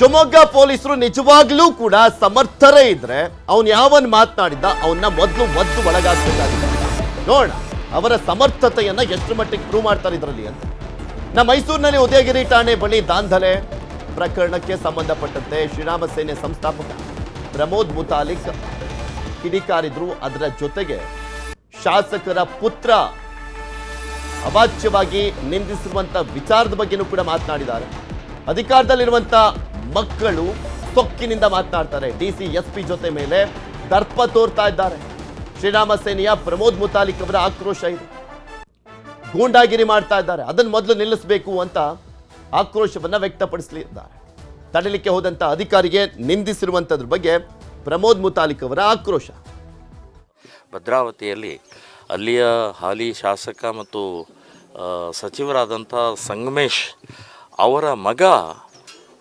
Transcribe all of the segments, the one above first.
ಶಿವಮೊಗ್ಗ ಪೊಲೀಸರು ನಿಜವಾಗ್ಲೂ ಕೂಡ ಸಮರ್ಥರೇ ಇದ್ರೆ ಅವನ್ ಯಾವನ್ ಮಾತನಾಡಿದ್ದ ಅವನ್ನ ಮೊದಲು ಮೊದ್ಲು ಒಳಗಾಗ್ಬೇಕಾಗಿದೆ. ನೋಡ ಅವರ ಸಮರ್ಥತೆಯನ್ನ ಎಷ್ಟು ಮಟ್ಟಿಗೆ ಪ್ರೂವ್ ಮಾಡ್ತಾರೆ ಇದರಲ್ಲಿ ಅಂತ. ನಮ್ಮ ಮೈಸೂರಿನಲ್ಲಿ ಉದಯಗಿರಿ ಠಾಣೆ ಬಳಿ ದಾಂಧಲೆ ಪ್ರಕರಣಕ್ಕೆ ಸಂಬಂಧಪಟ್ಟಂತೆ ಶ್ರೀರಾಮ ಸೇನೆ ಸಂಸ್ಥಾಪಕ ಪ್ರಮೋದ್ ಮುತಾಲಿಕ್ ಕಿಡಿಕಾರಿದ್ರು. ಅದರ ಜೊತೆಗೆ ಶಾಸಕರ ಪುತ್ರ ಅವಾಚ್ಯವಾಗಿ ನಿಂದಿಸಿರುವಂತ ವಿಚಾರದ ಬಗ್ಗೆನೂ ಕೂಡ ಮಾತನಾಡಿದ್ದಾರೆ. ಅಧಿಕಾರದಲ್ಲಿರುವಂತ ಮಕ್ಕಳು ಸೊಕ್ಕಿನಿಂದ ಮಾತನಾಡ್ತಾರೆ. ಡಿ ಸಿ, ಎಸ್ ಪಿ ಜೊತೆ ಮೇಲೆ ದರ್ಪ ತೋರ್ತಾ ಇದ್ದಾರೆ. ಶ್ರೀರಾಮ ಸೇನೆಯ ಪ್ರಮೋದ್ ಮುತಾಲಿಕ್ ಅವರ ಆಕ್ರೋಶ ಇದೆ. ಗೂಂಡಾಗಿರಿ ಮಾಡ್ತಾ ಇದ್ದಾರೆ. ಅದನ್ನು ಮೊದಲು ನಿಲ್ಲಿಸಬೇಕು ಅಂತ ಆಕ್ರೋಶವನ್ನ ವ್ಯಕ್ತಪಡಿಸಲಿದ್ದಾರೆ. ತಡಲಿಕ್ಕೆ ಹೋದಂಥ ಅಧಿಕಾರಿಗೆ ನಿಂದಿಸಿರುವಂಥದ್ರ ಬಗ್ಗೆ ಪ್ರಮೋದ್ ಮುತಾಲಿಕ್ ಅವರ ಆಕ್ರೋಶ. ಭದ್ರಾವತಿಯಲ್ಲಿ ಅಲ್ಲಿಯ ಹಾಲಿ ಶಾಸಕ ಮತ್ತು ಸಚಿವರಾದಂಥ ಸಂಗಮೇಶ್ ಅವರ ಮಗ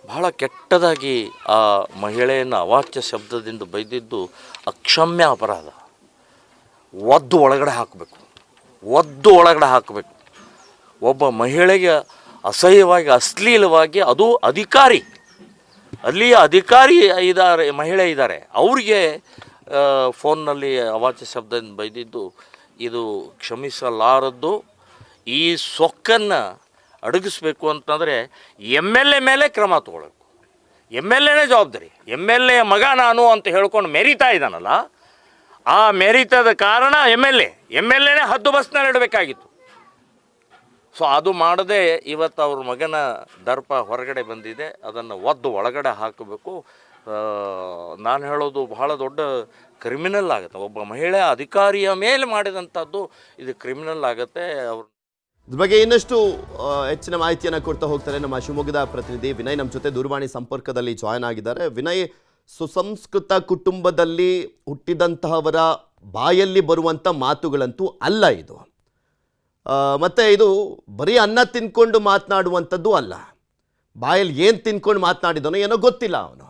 ಬಹಳ ಕೆಟ್ಟದಾಗಿ ಆ ಮಹಿಳೆಯನ್ನು ಅವಾಚ್ಯ ಶಬ್ದದಿಂದ ಬೈದಿದ್ದು ಅಕ್ಷಮ್ಯ ಅಪರಾಧ. ಒದ್ದು ಒಳಗಡೆ ಹಾಕಬೇಕು. ಒದ್ದು ಒಳಗಡೆ ಹಾಕಬೇಕು. ಒಬ್ಬ ಮಹಿಳೆಗೆ ಅಸಹ್ಯವಾಗಿ, ಅಶ್ಲೀಲವಾಗಿ ಅದು ಅಧಿಕಾರಿ, ಅಲ್ಲಿಯ ಅಧಿಕಾರಿ ಇದ್ದಾರೆ, ಮಹಿಳೆ ಇದ್ದಾರೆ. ಅವ್ರಿಗೆ ಫೋನ್ನಲ್ಲಿ ಅವಾಚ್ಯ ಶಬ್ದದಿಂದ ಬೈದಿದ್ದು ಇದು ಕ್ಷಮಿಸಲಾರದ್ದು. ಈ ಸೊಕ್ಕನ್ನು ಅಡಗಿಸ್ಬೇಕು ಅಂತಂದರೆ ಎಂ ಎಲ್ ಎ ಮೇಲೆ ಕ್ರಮ ತಗೊಳ್ಬೇಕು. ಎಂ ಎಲ್ ಎನೇ ಜವಾಬ್ದಾರಿ. ಎಂ ಎಲ್ ಎ ಮಗ ನಾನು ಅಂತ ಹೇಳ್ಕೊಂಡು ಮೆರಿತಾ ಇದ್ದಾನಲ್ಲ, ಆ ಮೆರಿತದ ಕಾರಣ M L A. M L ಎನೇ ಹದ್ದು ಬಸ್ನಲ್ಲಿ ಇಡಬೇಕಾಗಿತ್ತು. ಸೊ ಅದು ಮಾಡದೆ ಇವತ್ತು ಅವ್ರ ಮಗನ ದರ್ಪ ಹೊರಗಡೆ ಬಂದಿದೆ. ಅದನ್ನು ಒದ್ದು ಒಳಗಡೆ ಹಾಕಬೇಕು. ನಾನು ಹೇಳೋದು ಬಹಳ ದೊಡ್ಡ ಕ್ರಿಮಿನಲ್ ಆಗುತ್ತೆ. ಒಬ್ಬ ಮಹಿಳೆ ಅಧಿಕಾರಿಯ ಮೇಲೆ ಮಾಡಿದಂಥದ್ದು ಇದು ಕ್ರಿಮಿನಲ್ ಆಗುತ್ತೆ. ಅವ್ರು ಇದ್ರ ಬಗ್ಗೆ ಇನ್ನಷ್ಟು ಹೆಚ್ಚಿನ ಮಾಹಿತಿಯನ್ನು ಕೊಡ್ತಾ ಹೋಗ್ತಾರೆ ನಮ್ಮ ಶಿವಮೊಗ್ಗದ ಪ್ರತಿನಿಧಿ ವಿನಯ್. ನಮ್ಮ ಜೊತೆ ದೂರವಾಣಿ ಸಂಪರ್ಕದಲ್ಲಿ ಜಾಯ್ನ್ ಆಗಿದ್ದಾರೆ. ವಿನಯ್, ಸುಸಂಸ್ಕೃತ ಕುಟುಂಬದಲ್ಲಿ ಹುಟ್ಟಿದಂತಹವರ ಬಾಯಲ್ಲಿ ಬರುವಂಥ ಮಾತುಗಳಂತೂ ಅಲ್ಲ ಇದು. ಮತ್ತು ಇದು ಬರೀ ಅನ್ನ ತಿನ್ಕೊಂಡು ಮಾತನಾಡುವಂಥದ್ದು ಅಲ್ಲ. ಬಾಯಲ್ಲಿ ಏನು ತಿನ್ಕೊಂಡು ಮಾತನಾಡಿದನೋ ಏನೋ ಗೊತ್ತಿಲ್ಲ ಅವನು.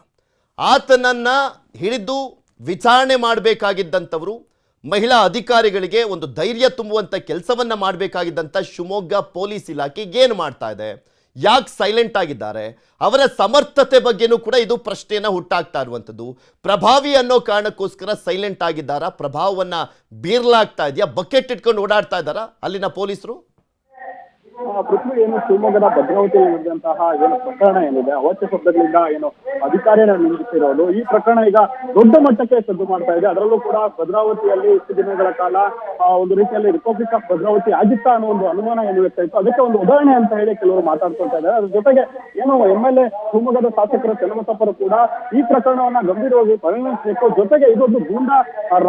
ಆತನನ್ನು ಹಿಡಿದು ವಿಚಾರಣೆ ಮಾಡಬೇಕಾಗಿದ್ದಂಥವರು ಮಹಿಳಾ ಅಧಿಕಾರಿಗಳಿಗೆ ಒಂದು ಧೈರ್ಯ ತುಂಬುವಂಥ ಕೆಲಸವನ್ನು ಮಾಡಬೇಕಾಗಿದ್ದಂಥ ಶಿವಮೊಗ್ಗ ಪೊಲೀಸ್ ಇಲಾಖೆ ಏನು ಮಾಡ್ತಾ ಇದೆ? ಯಾಕೆ ಸೈಲೆಂಟ್ ಆಗಿದ್ದಾರೆ? ಅವರ ಸಮರ್ಥತೆ ಬಗ್ಗೆನೂ ಕೂಡ ಇದು ಪ್ರಶ್ನೆಯನ್ನು ಹುಟ್ಟಾಗ್ತಾ ಇರುವಂಥದ್ದು. ಪ್ರಭಾವಿ ಅನ್ನೋ ಕಾರಣಕ್ಕೋಸ್ಕರ ಸೈಲೆಂಟ್ ಆಗಿದ್ದಾರಾ? ಪ್ರಭಾವವನ್ನ ಬೀರ್ಲಾಗ್ತಾ ಇದೆಯಾ? ಬಕೆಟ್ ಇಟ್ಕೊಂಡು ಓಡಾಡ್ತಾ ಇದ್ದಾರಾ ಅಲ್ಲಿನ ಪೊಲೀಸರು? ಪೃಥ್ವಿ ಏನು ಶಿವಮೊಗ್ಗದ ಭದ್ರಾವತಿಯಲ್ಲಿ ನಡೆದಂತಹ ಏನು ಪ್ರಕರಣ ಏನಿದೆ ಅವಾಚ್ಯ ಶಬ್ದಗಳಿಂದ ಏನು ಅಧಿಕಾರಿಯನ್ನ ನಿಂದಿಸಿರೋದು ಈ ಪ್ರಕರಣ ಈಗ ದೊಡ್ಡ ಮಟ್ಟಕ್ಕೆ ಸದ್ದು ಮಾಡ್ತಾ ಇದೆ. ಅದರಲ್ಲೂ ಕೂಡ ಭದ್ರಾವತಿಯಲ್ಲಿ ಇಷ್ಟು ದಿನಗಳ ಕಾಲ ಒಂದು ರೀತಿಯಲ್ಲಿ ರಿಪಬ್ಲಿಕ್ ಆಫ್ ಭದ್ರಾವತಿ ಆಗಿತ್ತಾ ಅನ್ನೋ ಒಂದು ಅನುಮಾನ ಏನು ವ್ಯಕ್ತ ಇತ್ತು. ಅದಕ್ಕೆ ಒಂದು ಉದಾಹರಣೆ ಅಂತ ಹೇಳಿ ಕೆಲವರು ಮಾತಾಡ್ಕೊಳ್ತಾ ಇದ್ದಾರೆ. ಅದ್ರ ಜೊತೆಗೆ ಏನು ಎಂ ಎಲ್ ಎ ಶಿವಮೊಗ್ಗದ ಶಾಸಕರ ಚನ್ನಬಸಪ್ಪರು ಕೂಡ ಈ ಪ್ರಕರಣವನ್ನ ಗಂಭೀರವಾಗಿ ಪರಿಗಣಿಸಬೇಕು. ಜೊತೆಗೆ ಇದೊಂದು ಗೂಂಡಾ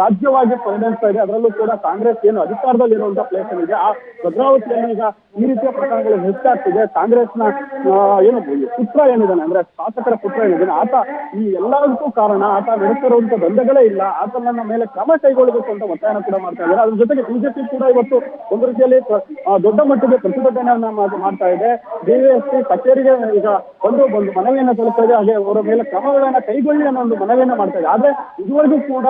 ರಾಜ್ಯವಾಗಿ ಪರಿಗಣಿಸ್ತಾ ಇದೆ. ಅದರಲ್ಲೂ ಕೂಡ ಕಾಂಗ್ರೆಸ್ ಏನು ಅಧಿಕಾರದಲ್ಲಿ ಇರುವಂತಹ ಪ್ಲೇಸ್ ಏನಿದೆ ಆ ಭದ್ರಾವತಿಯಲ್ಲಿ ಈಗ ಈ ರೀತಿಯ ಪ್ರಕರಣಗಳು ಹೆಚ್ಚಾಗ್ತಿದೆ. ಕಾಂಗ್ರೆಸ್ನ ಏನು ಪುತ್ರ ಏನಿದ್ದಾನೆ ಅಂದ್ರೆ ಶಾಸಕರ ಪುತ್ರ ಏನಿದ್ದಾನೆ, ಆತ ಈ ಎಲ್ಲದಕ್ಕೂ ಕಾರಣ. ಆತ ನಡೆಸಿರುವಂತ ಬಂಧಗಳೇ ಇಲ್ಲ. ಆತನ ಮೇಲೆ ಕ್ರಮ ಕೈಗೊಳ್ಳಬೇಕು ಅಂತ ಒತ್ತಾಯನ ಕೂಡ ಮಾಡ್ತಾ ಇದ್ದಾರೆ. ಅದ್ರ ಜೊತೆಗೆ ಬಿಜೆಪಿ ಕೂಡ ಇವತ್ತು ಒಂದು ರೀತಿಯಲ್ಲಿ ದೊಡ್ಡ ಮಟ್ಟಿಗೆ ಪ್ರತಿಭಟನೆಯನ್ನ ಮಾಡ್ತಾ ಇದೆ. ಡಿವೈಎಸ್ಪಿ ಕಚೇರಿಗೆ ಈಗ ಒಂದು ಒಂದು ಮನವಿಯನ್ನ ತಲುಪ್ತಾ ಇದೆ. ಹಾಗೆ ಅವರ ಮೇಲೆ ಕ್ರಮಗಳನ್ನ ಕೈಗೊಳ್ಳಿ ಅನ್ನೋ ಒಂದು ಮನವಿಯನ್ನ ಮಾಡ್ತಾ ಇದೆ. ಆದ್ರೆ ಇದುವರೆಗೂ ಕೂಡ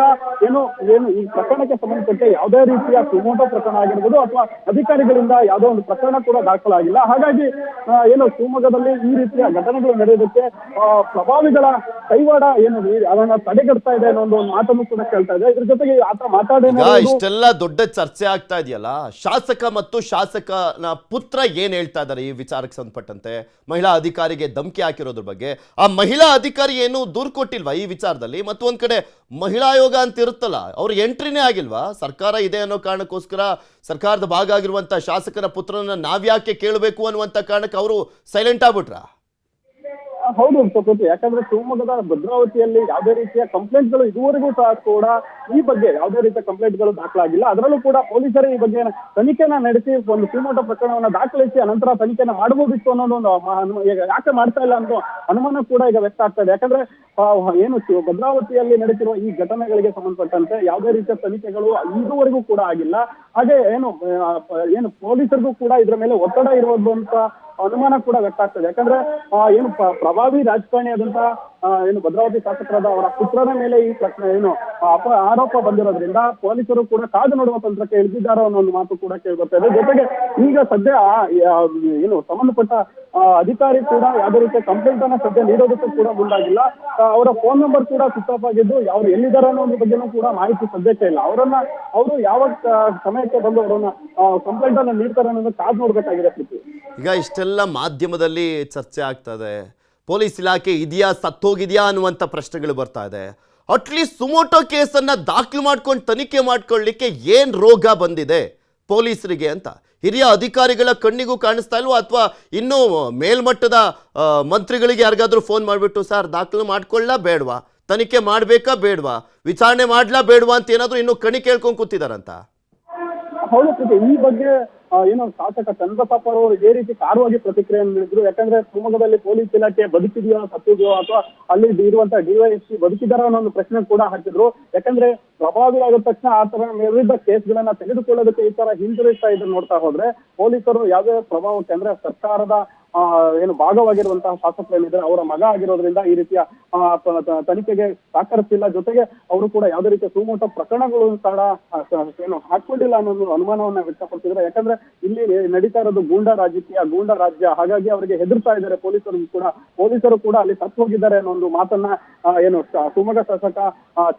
ಏನು ಏನು ಈ ಪ್ರಕರಣಕ್ಕೆ ಸಂಬಂಧಪಟ್ಟ ಯಾವುದೇ ರೀತಿಯ ಸುಮೋಟೋ ಪ್ರಕರಣ ಆಗಿರ್ಬೋದು ಅಥವಾ ಅಧಿಕಾರಿಗಳಿಂದ ಯಾವುದೋ ಒಂದು ಪ್ರಕರಣ ಕೂಡ ದಾಖಲಾಗಿಲ್ಲ. ಹಾಗಾಗಿ ಏನು ಶಿವಮೊಗ್ಗದಲ್ಲಿ ಈ ರೀತಿಯ ಘಟನೆಗಳು ನಡೆಯೋದಕ್ಕೆ ಪ್ರಭಾವಿಗಳ ಕೈವಾಡ ಏನು ಅದನ್ನ ತಡೆಗಟ್ತಾ ಇದೆ ಅನ್ನೋ ಒಂದು ಮಾತನ್ನು ಕೂಡ ಕೇಳ್ತಾ ಇದೆ. ಇದ್ರ ಜೊತೆಗೆ ಆತ ಮಾತಾಡೇನೆ ಈಗ ಇಷ್ಟೆಲ್ಲ ದೊಡ್ಡ ಚರ್ಚೆ ಆಗ್ತಾ ಇದೆಯಲ್ಲ? ಶಾಸಕ ಮತ್ತು ಶಾಸಕನ ಪುತ್ರ ಏನ್ ಹೇಳ್ತಾ ಇದ್ದಾರೆ ಈ ವಿಚಾರಕ್ಕೆ ಸಂಬಂಧಪಟ್ಟಂತೆ? ಮಹಿಳಾ ಅಧಿಕಾರಿಗೆ ಧಮಕಿ ಹಾಕಿರೋದ್ರ ಬಗ್ಗೆ. ಆ ಮಹಿಳಾ ಅಧಿಕಾರಿ ಏನು ದೂರು ಕೊಟ್ಟಿಲ್ವಾ ಈ ವಿಚಾರದಲ್ಲಿ? ಮತ್ತು ಒಂದ್ ಕಡೆ ಮಹಿಳಾ ಆಯೋಗ ಅಂತ ಇರುತ್ತಲ್ಲ ಅವ್ರಿಗೆ ಎಂಟ್ರಿನೇ ಆಗಿಲ್ವಾ? ಸರ್ಕಾರ ಇದೆ ಅನ್ನೋ ಕಾರಣಕ್ಕೋಸ್ಕರ ಸರ್ಕಾರದ ಭಾಗ ಆಗಿರುವಂತ ಶಾಸಕರ ಪುತ್ರನ ನಾವ್ಯಾಕೆ ಕೇಳಬೇಕು ಅನ್ನುವಂತ ಕಾರಣಕ್ಕೆ ಅವರು ಸೈಲೆಂಟ್ ಆಗ್ಬಿಟ್ರ? ಹೌದು ಸಕೃತಿ ಯಾಕಂದ್ರೆ ಶಿವಮೊಗ್ಗದ ಭದ್ರಾವತಿಯಲ್ಲಿ ಯಾವುದೇ ರೀತಿಯ ಕಂಪ್ಲೇಂಟ್ಗಳು ಇದುವರೆಗೂ ಸಹ ಕೂಡ ಈ ಬಗ್ಗೆ ಯಾವುದೇ ರೀತಿಯ ಕಂಪ್ಲೇಂಟ್ಗಳು ದಾಖಲಾಗಿಲ್ಲ. ಅದರಲ್ಲೂ ಕೂಡ ಪೊಲೀಸರು ಈ ಬಗ್ಗೆ ತನಿಖೆನ ನಡೆಸಿ, ಒಂದು ಶಿವಮೊಗ್ಗ ಪ್ರಕರಣವನ್ನು ದಾಖಲಿಸಿ, ಅನಂತರ ತನಿಖೆನ ಮಾಡಬಹುದಿತ್ತು ಅನ್ನೋದು ಒಂದು ಯಾಕೆ ಮಾಡ್ತಾ ಇಲ್ಲ ಅನ್ನೋ ಅನುಮಾನ ಕೂಡ ಈಗ ವ್ಯಕ್ತ ಆಗ್ತಾ ಇದೆ. ಯಾಕಂದ್ರೆ ಏನು ಭದ್ರಾವತಿಯಲ್ಲಿ ನಡೆಸಿರುವ ಈ ಘಟನೆಗಳಿಗೆ ಸಂಬಂಧಪಟ್ಟಂತೆ ಯಾವುದೇ ರೀತಿಯ ತನಿಖೆಗಳು ಇದುವರೆಗೂ ಕೂಡ ಆಗಿಲ್ಲ. ಹಾಗೆ ಏನು ಏನು ಪೊಲೀಸರಿಗೂ ಕೂಡ ಇದರ ಮೇಲೆ ಒತ್ತಡ ಇರೋದು ಅಂತ ಅನುಮಾನ ಕೂಡ ವ್ಯಕ್ತ ಆಗ್ತದೆ. ಯಾಕಂದ್ರೆ ಏನು ಪ್ರ- ಪ್ರಭಾವಿ ರಾಜಕಾರಣಿ ಆದಂತಹ ಏನು ಭದ್ರಾವತಿ ಶಾಸಕರಾದ ಅವರ ಪುತ್ರನ ಮೇಲೆ ಈ ಪ್ರಶ್ನೆ ಏನು ಅಪ, ಆರೋಪ ಬಂದಿರೋದ್ರಿಂದ ಪೊಲೀಸರು ಕೂಡ ಕಾದು ನೋಡುವ ತಂತ್ರಕ್ಕೆ ಇಳಿದಿದ್ದಾರೆ ಅನ್ನೋ ಒಂದು ಮಾತು ಕೂಡ ಕೇಳಿ ಬರ್ತಾ ಜೊತೆಗೆ ಈಗ ಸದ್ಯ ಏನು ಸಂಬಂಧಪಟ್ಟ ಅಧಿಕಾರಿ ಕೂಡ ಯಾವುದೇ ರೀತಿಯ ಕಂಪ್ಲೇಂಟ್ ಅನ್ನ ಸದ್ಯ ನೀಡೋದಕ್ಕೂ ಕೂಡ ಮುಂದಾಗಿಲ್ಲ. ಅವರ ಫೋನ್ ನಂಬರ್ ಕೂಡ ಸ್ವಿಚ್ ಆಫ್ ಆಗಿದ್ದು ಅವ್ರು ಎಲ್ಲಿದ್ದಾರೆ ಅನ್ನೋ ಒಂದು ಬಗ್ಗೆನೂ ಕೂಡ ಮಾಹಿತಿ ಸದ್ಯಕ್ಕೆ ಇಲ್ಲ. ಅವರನ್ನ, ಅವರು ಯಾವ ಸಮಯಕ್ಕೆ ಬಂದು ಅವರನ್ನ ಕಂಪ್ಲೇಂಟ್ ಅನ್ನ ನೀಡ್ತಾರೆ ಅನ್ನೋದು ಕಾದು ನೋಡ್ಬೇಕಾಗಿದೆ ಸ್ಥಿತಿ ಈಗ ಇಷ್ಟೆಲ್ಲ ಮಾಧ್ಯಮದಲ್ಲಿ ಚರ್ಚೆ ಆಗ್ತದೆ ಪೊಲೀಸ್ ಇಲಾಖೆ ಇದೆಯಾ, ಸತ್ತೋಗಿದೆಯಾ ಅನ್ನುವಂಥ ಪ್ರಶ್ನೆಗಳು ಬರ್ತಾ ಇದೆ. ಅಟ್ಲೀಸ್ಟ್ ಸುಮೋಟೋ ಕೇಸನ್ನು ದಾಖಲು ಮಾಡ್ಕೊಂಡು ತನಿಖೆ ಮಾಡ್ಕೊಳ್ಳಿಕ್ಕೆ ಏನು ರೋಗ ಬಂದಿದೆ ಪೊಲೀಸರಿಗೆ ಅಂತ. ಹಿರಿಯ ಅಧಿಕಾರಿಗಳ ಕಣ್ಣಿಗೂ ಕಾಣಿಸ್ತಾ ಇಲ್ವೋ? ಅಥವಾ ಇನ್ನೂ ಮೇಲ್ಮಟ್ಟದ ಮಂತ್ರಿಗಳಿಗೆ ಯಾರಿಗಾದ್ರೂ ಫೋನ್ ಮಾಡಿಬಿಟ್ಟು, ಸರ್, ದಾಖಲು ಮಾಡ್ಕೊಳ್ಳಾ ಬೇಡವಾ? ತನಿಖೆ ಮಾಡಬೇಕಾ ಬೇಡವಾ? ವಿಚಾರಣೆ ಮಾಡ್ಲಾ ಬೇಡವಾ? ಅಂತ ಏನಾದರೂ ಇನ್ನೂ ಕಣಿ ಕೇಳ್ಕೊಂಡು ಕೂತಿದಾರಂತ. ಈ ಬಗ್ಗೆ ಏನು ಶಾಸಕ ಚಂದ್ರಪ್ಪ ಅವರು ಇದೇ ರೀತಿ ಕಾರುವಾಗಿ ಪ್ರತಿಕ್ರಿಯೆಯನ್ನು ನೀಡಿದ್ರು. ಯಾಕಂದ್ರೆ ಶಿವಮೊಗ್ಗದಲ್ಲಿ ಪೊಲೀಸ್ ಇಲಾಖೆ ಬದುಕಿದೆಯೋ ಸತ್ತಿದೆಯೋ ಅಥವಾ ಅಲ್ಲಿ ಇರುವಂತಹ ಡಿವೈಎಸ್ಪಿ ಬದುಕಿದಾರ ಅನ್ನೋ ಒಂದು ಪ್ರಶ್ನೆ ಕೂಡ ಹಾಕಿದ್ರು. ಯಾಕಂದ್ರೆ ಪ್ರಭಾವಿ ಆಗಿದ ತಕ್ಷಣ ಆ ತರ ವಿರುದ್ಧ ಕೇಸ್ಗಳನ್ನ ತೆಗೆದುಕೊಳ್ಳೋದಕ್ಕೆ ಈ ತರ ಹಿಂತಿರುಗ್ತಾ ಇದ್ರು ನೋಡ್ತಾ ಹೋದ್ರೆ ಪೊಲೀಸರು ಯಾವುದೇ ಪ್ರಭಾವಕ್ಕೆ ಅಂದ್ರೆ ಸರ್ಕಾರದ ಏನು ಭಾಗವಾಗಿರುವಂತಹ ಶಾಸಕರು ಏನಿದ್ದಾರೆ ಅವರ ಮಗ ಆಗಿರೋದ್ರಿಂದ ಈ ರೀತಿಯ ತನಿಖೆಗೆ ಸಹಕರಿಸಿಲ್ಲ ಜೊತೆಗೆ ಅವರು ಕೂಡ ಯಾವುದೇ ರೀತಿಯ ಸುಮೋಟ ಪ್ರಕರಣಗಳು ಕೂಡ ಏನು ಹಾಕೊಂಡಿಲ್ಲ ಅನ್ನೋದು ಅನುಮಾನವನ್ನ ವ್ಯಕ್ತಪಡಿಸಿದ್ರೆ ಯಾಕಂದ್ರೆ ಇಲ್ಲಿ ನಡೀತಾ ಇರೋದು ಗೂಂಡಾ ರಾಜಕೀಯ, ಗೂಂಡಾ ರಾಜ್ಯ. ಹಾಗಾಗಿ ಅವರಿಗೆ ಹೆದರ್ತಾ ಇದ್ದಾರೆ ಪೊಲೀಸರು ಕೂಡ. ಪೊಲೀಸರು ಕೂಡ ಅಲ್ಲಿ ಸತ್ತು ಹೋಗಿದ್ದಾರೆ ಅನ್ನೋ ಒಂದು ಮಾತನ್ನ ಏನು ಶಿವಮೊಗ್ಗ ಶಾಸಕ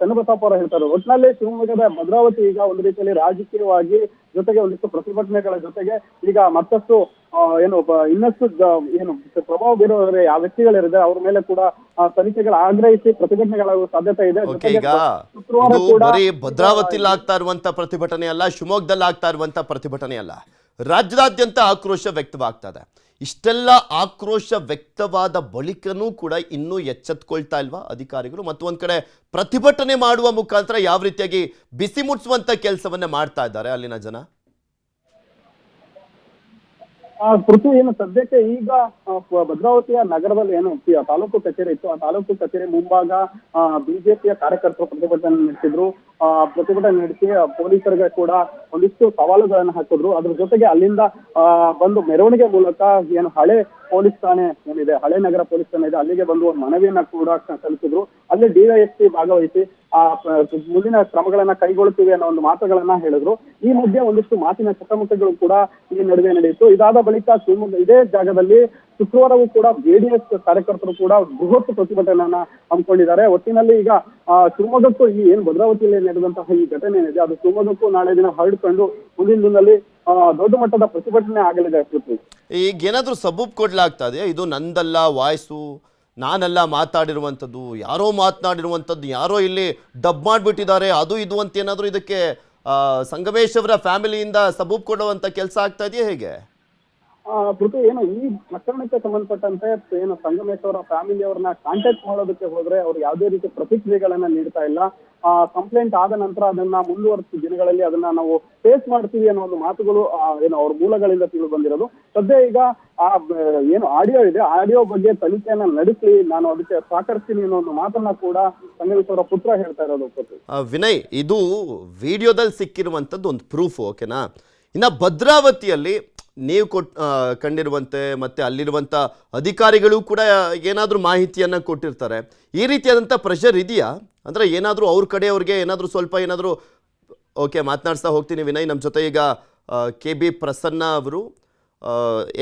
ಚನ್ನಬಸಪ್ಪ ಅವರು ಹೇಳ್ತಾರೆ. ಒಟ್ಟಿನಲ್ಲಿ ಶಿವಮೊಗ್ಗದ ಭದ್ರಾವತಿ ಈಗ ಒಂದು ರೀತಿಯಲ್ಲಿ ರಾಜಕೀಯವಾಗಿ ಜೊತೆಗೆ ಒಂದಿಷ್ಟು ಪ್ರತಿಭಟನೆಗಳ ಜೊತೆಗೆ ಈಗ ಮತ್ತಷ್ಟು ಏನು ಇನ್ನಷ್ಟು ಏನು ಪ್ರಭಾವ ಬೀರುವ ಯಾವ ವ್ಯಕ್ತಿಗಳಿದ್ದಾರೆ ಅವ್ರ ಮೇಲೆ ಕೂಡ ತನಿಖೆಗಳ ಆಗ್ರಹಿಸಿ ಪ್ರತಿಭಟನೆಗಳ ಸಾಧ್ಯತೆ ಇದೆ. ಓಕೆ ಈಗ ಶುಕ್ರವಾರ ಕೂಡ ಭದ್ರಾವತಿಲಿ ಆಗ್ತಾ ಇರುವಂತ ಪ್ರತಿಭಟನೆ ಅಲ್ಲ ಶಿವಮೊಗ್ಗದಲ್ಲಿ ಆಗ್ತಾ ಇರುವಂತ ಪ್ರತಿಭಟನೆ ಅಲ್ಲ. ರಾಜ್ಯದಾದ್ಯಂತ ಆಕ್ರೋಶ ವ್ಯಕ್ತವಾಗ್ತದೆ ಇಷ್ಟೆಲ್ಲ ಆಕ್ರೋಶ ವ್ಯಕ್ತವಾದ ಬಳಿಕನೂ ಕೂಡ ಇನ್ನೂ ಎಚ್ಚೆತ್ಕೊಳ್ತಾ ಇಲ್ವಾ ಅಧಿಕಾರಿಗಳು? ಮತ್ತು ಒಂದು ಕಡೆ ಪ್ರತಿಭಟನೆ ಮಾಡುವ ಮುಖಾಂತರ ಯಾವ ರೀತಿಯಾಗಿ ಬಿಸಿ ಮುಟ್ಟಿಸುವಂಥ ಕೆಲಸವನ್ನ ಮಾಡ್ತಾ ಇದ್ದಾರೆ ಅಲ್ಲಿನ ಜನ? ಪೃಥ್ವಿ ಏನು ಸದ್ಯಕ್ಕೆ ಈಗ ಭದ್ರಾವತಿಯ ನಗರದಲ್ಲಿ ಏನು ತಾಲೂಕು ಕಚೇರಿ ಇತ್ತು. ಆ ತಾಲೂಕು ಕಚೇರಿ ಮುಂಭಾಗ ಬಿಜೆಪಿಯ ಕಾರ್ಯಕರ್ತರು ಪ್ರತಿಭಟನೆ ನಡೆಸಿದ್ರು. ಪ್ರತಿಭಟನೆ ನಡೆಸಿ ಪೊಲೀಸರಿಗೆ ಕೂಡ ಒಂದಿಷ್ಟು ಸವಾಲುಗಳನ್ನು ಹಾಕಿದ್ರು. ಅದ್ರ ಜೊತೆಗೆ ಅಲ್ಲಿಂದ ಬಂದು ಮೆರವಣಿಗೆ ಮೂಲಕ ಏನು ಹಳೆ ಪೊಲೀಸ್ ಠಾಣೆ ಏನಿದೆ, ಹಳೆ ನಗರ ಪೊಲೀಸ್ ಠಾಣೆ ಇದೆ, ಅಲ್ಲಿಗೆ ಬಂದು ಒಂದು ಮನವಿಯನ್ನ ಕೂಡ ಸಲ್ಲಿಸಿದ್ರು. ಅಲ್ಲಿ ಡಿವೈಎಸ್ಪಿ ಭಾಗವಹಿಸಿ ಮುಂದಿನ ಕ್ರಮಗಳನ್ನ ಕೈಗೊಳ್ಳುತ್ತೀವಿ ಅನ್ನೋ ಒಂದು ಮಾತುಗಳನ್ನ ಹೇಳಿದ್ರು. ಈ ಮಧ್ಯೆ ಒಂದಿಷ್ಟು ಮಾತಿನ ಚಕಮಕಗಳು ಕೂಡ ಈ ನಡುವೆ ನಡೆಯಿತು. ಇದಾದ ಬಳಿಕ ಶಿವಮೊಗ್ಗ ಇದೇ ಜಾಗದಲ್ಲಿ ಶುಕ್ರವಾರವೂ ಕೂಡ ಜೆಡಿಎಸ್ ಕಾರ್ಯಕರ್ತರು ಕೂಡ ಬೃಹತ್ ಪ್ರತಿಭಟನೆಯನ್ನ ಹಮ್ಮಿಕೊಂಡಿದ್ದಾರೆ. ಒಟ್ಟಿನಲ್ಲಿ ಈಗ ಆ, ಶಿವಮೊಗ್ಗಕ್ಕೂ ಈ ಏನು ಭದ್ರಾವತಿಯಲ್ಲಿ ನಡೆದಂತಹ ಈ ಘಟನೆ ಏನಿದೆ ಅದು ಶಿವಮೊಗ್ಗಕ್ಕೂ ನಾಳೆ ದಿನ ಹರಡಿಕೊಂಡು ಮುಂದಿನ ದಿನದಲ್ಲಿ ದೊಡ್ಡ ಮಟ್ಟದ ಪ್ರತಿಭಟನೆ ಆಗಲಿದೆ. ಈಗ ಏನಾದ್ರೂ ಸಬೂಬ್ ಕೊಡ್ಲಾಗ್ತದೆ ಇದು ನಂದಲ್ಲ ವಾಯ್ಸು ನಾನೆಲ್ಲ ಮಾತಾಡಿರುವಂಥದ್ದು, ಯಾರೋ ಮಾತನಾಡಿರುವಂಥದ್ದು, ಯಾರೋ ಇಲ್ಲಿ ಡಬ್ ಮಾಡಿಬಿಟ್ಟಿದ್ದಾರೆ, ಅದು ಇದು ಅಂತ ಏನಾದರೂ ಇದಕ್ಕೆ ಸಂಗಮೇಶ್ ಅವರ ಫ್ಯಾಮಿಲಿಯಿಂದ ಸಬೂಬ್ ಕೊಡುವಂಥ ಕೆಲಸ ಆಗ್ತಾ ಇದೆಯಾ ಹೇಗೆ? ಪೃಥ್ವಿ, ಏನು, ಈ ಪ್ರಕರಣಕ್ಕೆ ಸಂಬಂಧಪಟ್ಟಂತೆ ಏನು ಸಂಗಮೇಶ್ ಅವರ ಫ್ಯಾಮಿಲಿ ಅವ್ರನ್ನ ಕಾಂಟ್ಯಾಕ್ಟ್ ಮಾಡೋದಕ್ಕೆ ಹೋದ್ರೆ ಅವ್ರು ಯಾವುದೇ ರೀತಿ ಪ್ರತಿಕ್ರಿಯೆಗಳನ್ನ ನೀಡ್ತಾ ಇಲ್ಲ. ಕಂಪ್ಲೇಂಟ್ ಆದ ನಂತರ ಅದನ್ನ ಮುಂದುವರೆಸಿದ ದಿನಗಳಲ್ಲಿ ಅದನ್ನ ನಾವು ಫೇಸ್ ಮಾಡ್ತೀವಿ ಅನ್ನೋ ಒಂದು ಮಾತುಗಳು ಏನು ಅವ್ರ ಮೂಲಗಳಿಂದ ತಿಳಿದು ಬಂದಿರೋದು. ಸದ್ಯ ಈಗ, ಆ, ಏನು ಆಡಿಯೋ ಇದೆ. ಆಡಿಯೋ ಬಗ್ಗೆ ತನಿಖೆಯನ್ನ ನಡೆಸಿ ನಾನು ಅದಕ್ಕೆ ಸಹಕರಿಸ್ತೀನಿ ಅನ್ನೋ ಒಂದು ಮಾತನ್ನ ಕೂಡ ಸಂಗೀತ ಅವರ ಪುತ್ರ ಹೇಳ್ತಾ ಇರೋದು ವಿನಯ್, ಇದು ವಿಡಿಯೋದಲ್ಲಿ ಸಿಕ್ಕಿರುವಂತದ್ದು ಒಂದು ಪ್ರೂಫ್ ಓಕೆನಾ ಇನ್ನ ಭದ್ರಾವತಿಯಲ್ಲಿ ನೀವು ಕೊಟ್ ಕಂಡಿರುವಂತೆ ಮತ್ತು ಅಲ್ಲಿರುವಂಥ ಅಧಿಕಾರಿಗಳು ಕೂಡ ಏನಾದರೂ ಮಾಹಿತಿಯನ್ನು ಕೊಟ್ಟಿರ್ತಾರೆ. ಈ ರೀತಿಯಾದಂಥ ಪ್ರೆಷರ್ ಇದೆಯಾ? ಅಂದರೆ ಏನಾದರೂ ಅವ್ರ ಕಡೆಯವ್ರಿಗೆ ಏನಾದರೂ ಸ್ವಲ್ಪ ಏನಾದರೂ ಓಕೆ ಮಾತನಾಡ್ತಾ ಹೋಗ್ತೀನಿ ವಿನಯ್. ನಮ್ಮ ಜೊತೆ ಈಗ ಕೆ ಬಿ ಪ್ರಸನ್ನ ಅವರು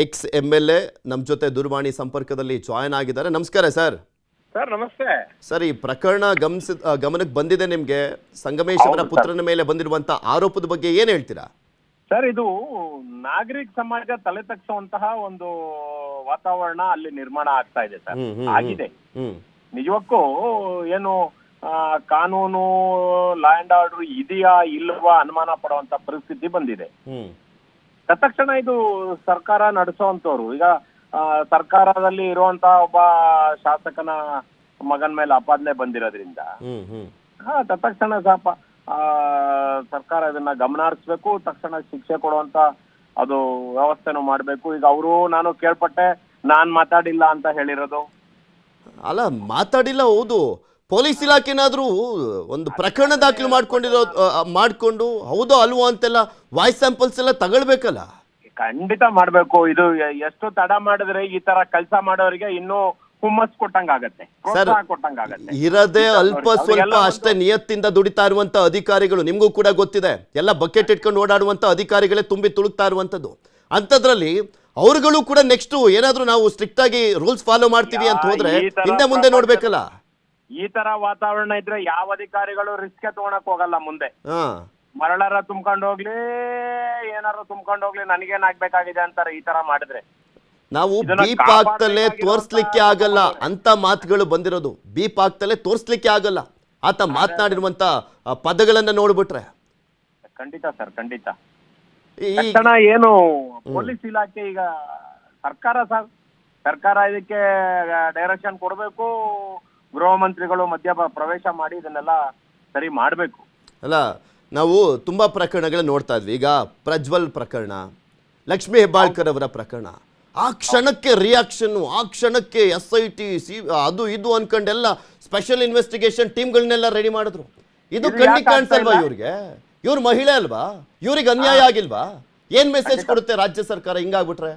ಎಕ್ಸ್ ಎಂ ಎಲ್ ಎ ನಮ್ಮ ಜೊತೆ ದೂರವಾಣಿ ಸಂಪರ್ಕದಲ್ಲಿ ಜಾಯ್ನ್ ಆಗಿದ್ದಾರೆ. ನಮಸ್ಕಾರ ಸರ್. ಸರ್ ನಮಸ್ತೆ. ಸರ್ ಈ ಪ್ರಕರಣ ಗಮನಿಸಿದ ಗಮನಕ್ಕೆ ಬಂದಿದೆ ನಿಮಗೆ. ಸಂಗಮೇಶ್ ಅವರ ಪುತ್ರನ ಮೇಲೆ ಬಂದಿರುವಂತ ಆರೋಪದ ಬಗ್ಗೆ ಏನು ಹೇಳ್ತೀರಾ? ಸರ್ ಇದು ನಾಗರಿಕ ಸಮಾಜ ತಲೆ ತಗ್ಸುವಂತಹ ಒಂದು ವಾತಾವರಣ ಅಲ್ಲಿ ನಿರ್ಮಾಣ ಆಗ್ತಾ ಇದೆ ಸರ್. ಆಗಿದೆ. ನಿಜಕ್ಕೂ ಏನು ಕಾನೂನು ಲಾ ಅಂಡ್ ಆರ್ಡರ್ ಇದೆಯಾ ಇಲ್ಲವಾ ಅನುಮಾನ ಪಡುವಂತ ಪರಿಸ್ಥಿತಿ ಬಂದಿದೆ. ತತ್ಕ್ಷಣ ಇದು ಸರ್ಕಾರ ನಡೆಸುವಂತವ್ರು ಈಗ ಸರ್ಕಾರದಲ್ಲಿ ಇರುವಂತ ಒಬ್ಬ ಶಾಸಕನ ಮಗನ ಮೇಲೆ ಆಪಾದನೆ ಬಂದಿರೋದ್ರಿಂದ. ಹ ತತ್ಕ್ಷಣ ಆ, ಸರ್ಕಾರ ಇದನ್ನ ಗಮನ ಹರಿಸ್ಬೇಕು ತಕ್ಷಣ ಶಿಕ್ಷೆ ಕೊಡುವಂತ ಅದು ವ್ಯವಸ್ಥೆನೂ ಮಾಡಬೇಕು. ಈಗ ಅವರು ನಾನು ಕೇಳ್ಪಟ್ಟೆ ನಾನ್ ಮಾತಾಡಿಲ್ಲ ಅಂತ ಹೇಳಿರೋದು. ಅಲ್ಲ ಮಾತಾಡಿಲ್ಲ ಹೌದು. ಪೊಲೀಸ್ ಇಲಾಖೆನಾದ್ರೂ ಒಂದು ಪ್ರಕರಣ ದಾಖಲು ಮಾಡ್ಕೊಂಡಿರೋ ಮಾಡಿಕೊಂಡು ಮಾಡ್ಕೊಂಡು ಹೌದೋ ಅಲ್ವೋ ಅಂತೆಲ್ಲ ವಾಯ್ಸ್ ಸ್ಯಾಂಪಲ್ಸ್ ಎಲ್ಲ ತಗೊಳ್ಬೇಕಲ್ಲ? ಖಂಡಿತ ಮಾಡ್ಬೇಕು. ಇದು ಎಷ್ಟು ತಡ ಮಾಡಿದ್ರೆ ಈ ತರ ಕೆಲಸ ಮಾಡೋರಿಗೆ ಇನ್ನೂ ಹುಮ್ಮಸ್ ಕೊಟ್ಟಂಗಾಗತ್ತೆ ಪ್ರೋತ್ಸಾಹ ಕೊಟ್ಟಂಗಾಗತ್ತೆ. ಇರದೆ ಅಲ್ಪ ಸ್ವಲ್ಪ ಅಷ್ಟೇ ನಿಯತ್ತಿಂದ ದುಡಿತಾ ಇರುವಂತ ಅಧಿಕಾರಿಗಳು ನಿಮಗೂ ಕೂಡ ಗೊತ್ತಿದೆ. ಎಲ್ಲ ಬಕೆಟ್ ಇಟ್ಕೊಂಡು ಓಡಾಡುವಂತ ಅಧಿಕಾರಿಗಳೇ ತುಂಬಿ ತುಳುಕ್ತಾ ಇರುವಂತದ್ದು ಅಂತದ್ರಲ್ಲಿ ಅವರುಗಳು ಕೂಡ ನೆಕ್ಸ್ಟ್ ಏನಾದ್ರೂ ನಾವು ಸ್ಟ್ರಿಕ್ಟ್ ಆಗಿ ರೂಲ್ಸ್ ಫಾಲೋ ಮಾಡ್ತೀವಿ ಅಂತ ಹೋದ್ರೆ ಹಿಂದೆ ಮುಂದೆ ನೋಡ್ಬೇಕಲ್ಲ? ಈ ತರ ವಾತಾವರಣ ಇದ್ರೆ ಯಾವ ಅಧಿಕಾರಿಗಳು ರಿಸ್ಕ್ ತಗೊಳಕ್ ಹೋಗಲ್ಲ ಮುಂದೆ. ಮರಳಾರ ತುಂಬ್ಕೊಂಡು ಹೋಗ್ಲಿ ಏನಾರ ತುಂಬ್ಕೊಂಡು ಹೋಗ್ಲಿ ನನಗೇನ್ ಆಗ್ಬೇಕಾಗಿದೆ ಅಂತಾರೆ ಈ ತರ ಮಾಡಿದ್ರೆ. ನಾವು ಬಿ ಬೀಪ್ ಆಗ್ತಲೇ ತೋರಿಸ್ಲಿಕ್ಕೆ ಆಗಲ್ಲ ಅಂತ ಮಾತುಗಳು ಬಂದಿರೋದು. ಬೀಪ್ ಆಗ್ತಲೇ ತೋರಿಸ್ಲಿಕ್ಕೆ ಆಗಲ್ಲ. ಆತ ಮಾತನಾಡಿರುವಂತ ಪದಗಳನ್ನ ನೋಡ್ಬಿಟ್ರೆ. ಖಂಡಿತ ಸರ್ ಖಂಡಿತ. ಈ ತಕ್ಷಣ ಏನು ಪೊಲೀಸ್ ಇಲಾಖೆ ಈಗ ಸರ್ಕಾರ ಸರ್ ಸರ್ಕಾರ ಇದಕ್ಕೆ ಡೈರೆಕ್ಷನ್ ಕೊಡಬೇಕು. ಗೃಹ ಮಂತ್ರಿಗಳು ಮಧ್ಯ ಪ್ರವೇಶ ಮಾಡಿ ಇದನ್ನೆಲ್ಲ ಸರಿ ಮಾಡಬೇಕು. ಅಲ್ಲ ನಾವು ತುಂಬಾ ಪ್ರಕರಣಗಳನ್ನ ನೋಡ್ತಾ ಇದ್ವಿ. ಈಗ ಪ್ರಜ್ವಲ್ ಪ್ರಕರಣ ಲಕ್ಷ್ಮೀ ಹೆಬ್ಬಾಳ್ಕರ್ ಅವರ ಪ್ರಕರಣ. ಆ ಕ್ಷಣಕ್ಕೆ ರಿಯಾಕ್ಷನ್ ಆ ಕ್ಷಣಕ್ಕೆ ಎಸ್ ಐ ಟಿ ಸಿ ಅದು ಇದು ಅನ್ಕೊಂಡೆಲ್ಲ ಸ್ಪೆಷಲ್ ಇನ್ವೆಸ್ಟಿಗೇಷನ್ ಟೀಮ್ಗಳನ್ನೆಲ್ಲ ರೆಡಿ ಮಾಡಿದ್ರು. ಇದು ಕಣ್ಣಿ ಕಾಣಿಸಲ್ವಾ ಇವ್ರಿಗೆ? ಇವ್ರು ಮಹಿಳೆ ಅಲ್ವಾ? ಇವ್ರಿಗೆ ಅನ್ಯಾಯ ಆಗಿಲ್ವಾ? ಏನ್ ಮೆಸೇಜ್ ಕೊಡುತ್ತೆ ರಾಜ್ಯ ಸರ್ಕಾರ ಹಿಂಗಾಗ್ಬಿಟ್ರೆ?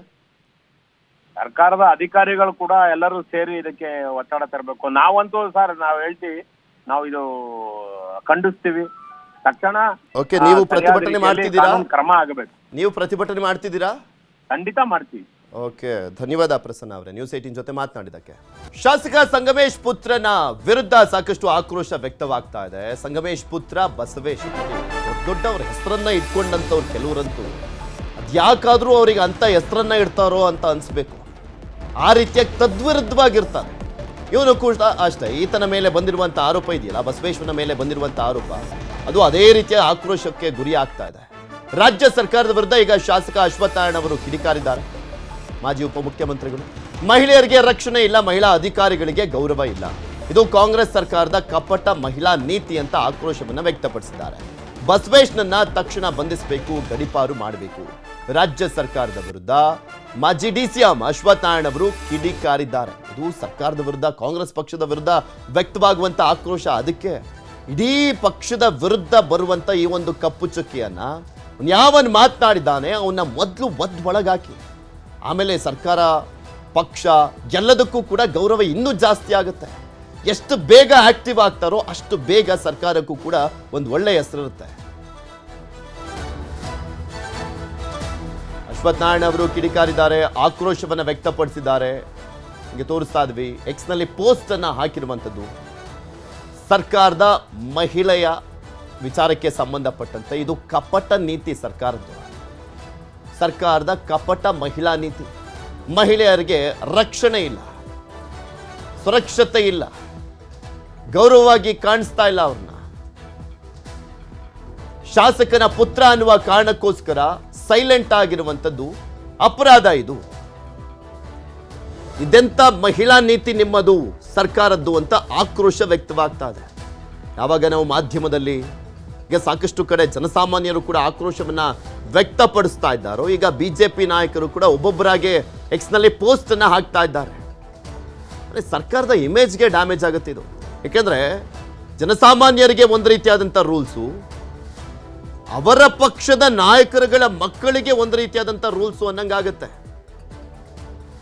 ಸರ್ಕಾರದ ಅಧಿಕಾರಿಗಳು ಕೂಡ ಎಲ್ಲರೂ ಸೇರಿ ಇದಕ್ಕೆ ಒತ್ತಡ ತರಬೇಕು. ನಾವಂತೂ ಸರ್ ನಾವು ಹೇಳ್ತೀವಿ ನಾವು ಇದು ಖಂಡಿಸ್ತೀವಿ. ತಕ್ಷಣ ಓಕೆ ನೀವು ಪ್ರತಿಭಟನೆ ಮಾಡ್ತಿದ್ದೀರಾ? ಕ್ರಮ ಆಗಬೇಕು. ನೀವು ಪ್ರತಿಭಟನೆ ಮಾಡ್ತಿದ್ದೀರಾ? ಖಂಡಿತ ಮಾಡ್ತೀವಿ. ಓಕೆ, ಧನ್ಯವಾದ ಪ್ರಸನ್ನ ಅವರೇ. ನ್ಯೂಸ್ ಏಟಿನ್ ಜೊತೆ ಮಾತನಾಡಿದಕ್ಕೆ ಶಾಸಕ ಸಂಗಮೇಶ್ ಪುತ್ರನ ವಿರುದ್ಧ ಸಾಕಷ್ಟು ಆಕ್ರೋಶ ವ್ಯಕ್ತವಾಗ್ತಾ ಇದೆ. ಸಂಗಮೇಶ್ ಪುತ್ರ ಬಸವೇಶ್ ದೊಡ್ಡ ದೊಡ್ಡವ್ರ ಹೆಸರನ್ನ ಇಟ್ಕೊಂಡಂತವ್ರು ಕೆಲವರಂತೂ. ಅದ್ಯಾಕಾದ್ರೂ ಅವ್ರಿಗೆ ಅಂತ ಹೆಸರನ್ನ ಇಡ್ತಾರೋ ಅಂತ ಅನ್ಸ್ಬೇಕು. ಆ ರೀತಿಯಾಗಿ ತದ್ವಿರುದ್ಧವಾಗಿರ್ತಾರೆ. ಇವನು ಕೂಡ ಅಷ್ಟೇ, ಈತನ ಮೇಲೆ ಬಂದಿರುವಂಥ ಆರೋಪ ಇದೆಯಲ್ಲ, ಬಸವೇಶ್ವರನ ಮೇಲೆ ಬಂದಿರುವಂಥ ಆರೋಪ, ಅದು ಅದೇ ರೀತಿಯ ಆಕ್ರೋಶಕ್ಕೆ ಗುರಿ ಆಗ್ತಾ ಇದೆ. ರಾಜ್ಯ ಸರ್ಕಾರದ ವಿರುದ್ಧ ಈಗ ಶಾಸಕ ಅಶ್ವತ್ಥನಾರಾಯಣ ಅವರು ಕಿಡಿಕಾರಿದ್ದಾರೆ. ಮಾಜಿ ಉಪಮುಖ್ಯಮಂತ್ರಿಗಳು. ಮಹಿಳೆಯರಿಗೆ ರಕ್ಷಣೆ ಇಲ್ಲ, ಮಹಿಳಾ ಅಧಿಕಾರಿಗಳಿಗೆ ಗೌರವ ಇಲ್ಲ. ಇದು ಕಾಂಗ್ರೆಸ್ ಸರ್ಕಾರದ ಕಪಟ ಮಹಿಳಾ ನೀತಿ ಅಂತ ಆಕ್ರೋಶವನ್ನು ವ್ಯಕ್ತಪಡಿಸಿದ್ದಾರೆ. ಬಸವೇಶ್ನನ್ನ ತಕ್ಷಣ ಬಂಧಿಸಬೇಕು, ಗಡಿಪಾರು ಮಾಡಬೇಕು. ರಾಜ್ಯ ಸರ್ಕಾರದ ವಿರುದ್ಧ ಮಾಜಿ ಡಿ ಸಿ ಎಂ ಅಶ್ವತ್ಥನಾರಾಯಣ ಅವರು ಕಿಡಿಕಾರಿದ್ದಾರೆ. ಇದು ಸರ್ಕಾರದ ವಿರುದ್ಧ, ಕಾಂಗ್ರೆಸ್ ಪಕ್ಷದ ವಿರುದ್ಧ ವ್ಯಕ್ತವಾಗುವಂತ ಆಕ್ರೋಶ. ಅದಕ್ಕೆ ಇಡೀ ಪಕ್ಷದ ವಿರುದ್ಧ ಬರುವಂತ ಈ ಒಂದು ಕಪ್ಪು ಚುಕ್ಕಿಯನ್ನ ಯಾವನ್ ಮಾತನಾಡಿದ್ದಾನೆ, ಅವನ್ನ ಮೊದಲು ಒದ್ ಒಳಗಾಕಿ. ಆಮೇಲೆ ಸರ್ಕಾರ, ಪಕ್ಷ ಎಲ್ಲದಕ್ಕೂ ಕೂಡ ಗೌರವ ಇನ್ನೂ ಜಾಸ್ತಿ ಆಗುತ್ತೆ. ಎಷ್ಟು ಬೇಗ ಆಕ್ಟಿವ್ ಆಗ್ತಾರೋ ಅಷ್ಟು ಬೇಗ ಸರ್ಕಾರಕ್ಕೂ ಕೂಡ ಒಂದು ಒಳ್ಳೆ ಹೆಸರಿರುತ್ತೆ ಅಶ್ವತ್ಥನಾರಾಯಣ ಅವರು ಕಿಡಿಕಾರಿದ್ದಾರೆ, ಆಕ್ರೋಶವನ್ನು ವ್ಯಕ್ತಪಡಿಸಿದ್ದಾರೆ. ಹಿಂಗೆ ತೋರಿಸ್ತಾ ಇದ್ವಿ ಎಕ್ಸ್ನಲ್ಲಿ ಪೋಸ್ಟ್ ಅನ್ನ ಹಾಕಿರುವಂಥದ್ದು. ಸರ್ಕಾರದ ಮಹಿಳೆಯ ವಿಚಾರಕ್ಕೆ ಸಂಬಂಧಪಟ್ಟಂತೆ ಇದು ಕಪಟ ನೀತಿ ಸರ್ಕಾರದ್ದು. ಸರ್ಕಾರದ ಕಪಟ ಮಹಿಳಾ ನೀತಿ. ಮಹಿಳೆಯರಿಗೆ ರಕ್ಷಣೆ ಇಲ್ಲ, ಸುರಕ್ಷತೆ ಇಲ್ಲ, ಗೌರವವಾಗಿ ಕಾಣಿಸ್ತಾ ಇಲ್ಲ ಅವ್ರನ್ನ. ಶಾಸಕನ ಪುತ್ರ ಅನ್ನುವ ಕಾರಣಕ್ಕೋಸ್ಕರ ಸೈಲೆಂಟ್ ಆಗಿರುವಂಥದ್ದು ಅಪರಾಧ ಇದು. ಇದೆಂಥ ಮಹಿಳಾ ನೀತಿ ನಿಮ್ಮದು ಸರ್ಕಾರದ್ದು ಅಂತ ಆಕ್ರೋಶ ವ್ಯಕ್ತವಾಗ್ತಾ ಇದೆ. ಯಾವಾಗ ನಾವು ಮಾಧ್ಯಮದಲ್ಲಿ ಸಾಕಷ್ಟು ಕಡೆ ಜನಸಾಮಾನ್ಯರು ಕೂಡ ಆಕ್ರೋಶವನ್ನ ವ್ಯಕ್ತಪಡಿಸ್ತಾ ಇದ್ದಾರೋ, ಈಗ ಬಿಜೆಪಿ ನಾಯಕರು ಕೂಡ ಒಬ್ಬೊಬ್ಬರಾಗೆ ಎಕ್ಸ್ನಲ್ಲಿ ಪೋಸ್ಟ್ ಅನ್ನ ಹಾಕ್ತಾ ಇದ್ದಾರೆ. ಅಂದ್ರೆ ಸರ್ಕಾರದ ಇಮೇಜ್ಗೆ ಡ್ಯಾಮೇಜ್ ಆಗುತ್ತೆ ಇದು. ಯಾಕೆಂದ್ರೆ ಜನಸಾಮಾನ್ಯರಿಗೆ ಒಂದು ರೀತಿಯಾದಂಥ ರೂಲ್ಸು ಅವರ ಪಕ್ಷದ ನಾಯಕರುಗಳ ಮಕ್ಕಳಿಗೆ ಒಂದು ರೀತಿಯಾದಂಥ ರೂಲ್ಸು ಅನ್ನಂಗಾಗುತ್ತೆ.